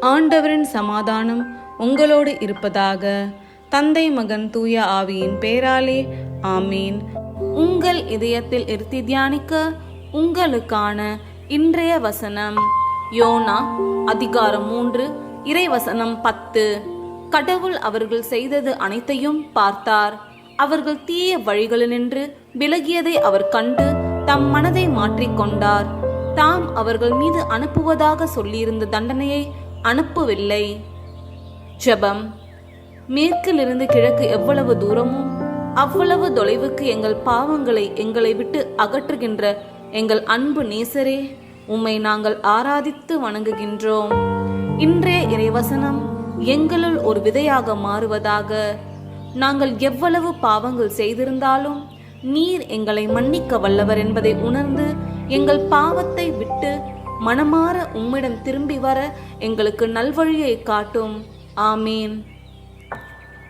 ஆண்டவரின் சமாதானம் உங்களோடு இருப்பதாக தந்தை மகன் தூய ஆவியின் பேராலே ஆமீன். உங்கள் இதயத்தில் இருத்தி தியானிக்க உங்களுக்கான இன்றைய வசனம் யோனா அதிகாரம் மூன்று இறைவசனம் பத்து. கடவுள் அவர்கள் செய்தது அனைத்தையும் பார்த்தார். அவர்கள் தீய வழிகளினின்று விலகியதை அவர் கண்டு தம் மனதை மாற்றிக்கொண்டார். தாம் அவர்கள் மீது அனுப்புவதாக சொல்லியிருந்த தண்டனையை அனுப்பவில்லை. ஜெபம். மேற்கிலிருந்து கிழக்கு எவ்வளவு தூரமும் அவ்வளவு தொலைவுக்கு எங்கள் பாவங்களை எங்களை விட்டு அகற்றுகின்ற எங்கள் அன்பு நேசரே உம்மை நாங்கள் ஆராதித்து வணங்குகின்றோம். இன்றைய இறைவசனம் எங்களுள் ஒரு விதையாக மாறுவதாக. நாங்கள் எவ்வளவு பாவங்கள் செய்திருந்தாலும் நீர் எங்களை மன்னிக்க வல்லவர் என்பதை உணர்ந்து எங்கள் பாவத்தை விட்டு மனமாற உம்மிடம் திரும்பி வர எங்களுக்கு நல்வழியை காட்டும். ஆமீன்.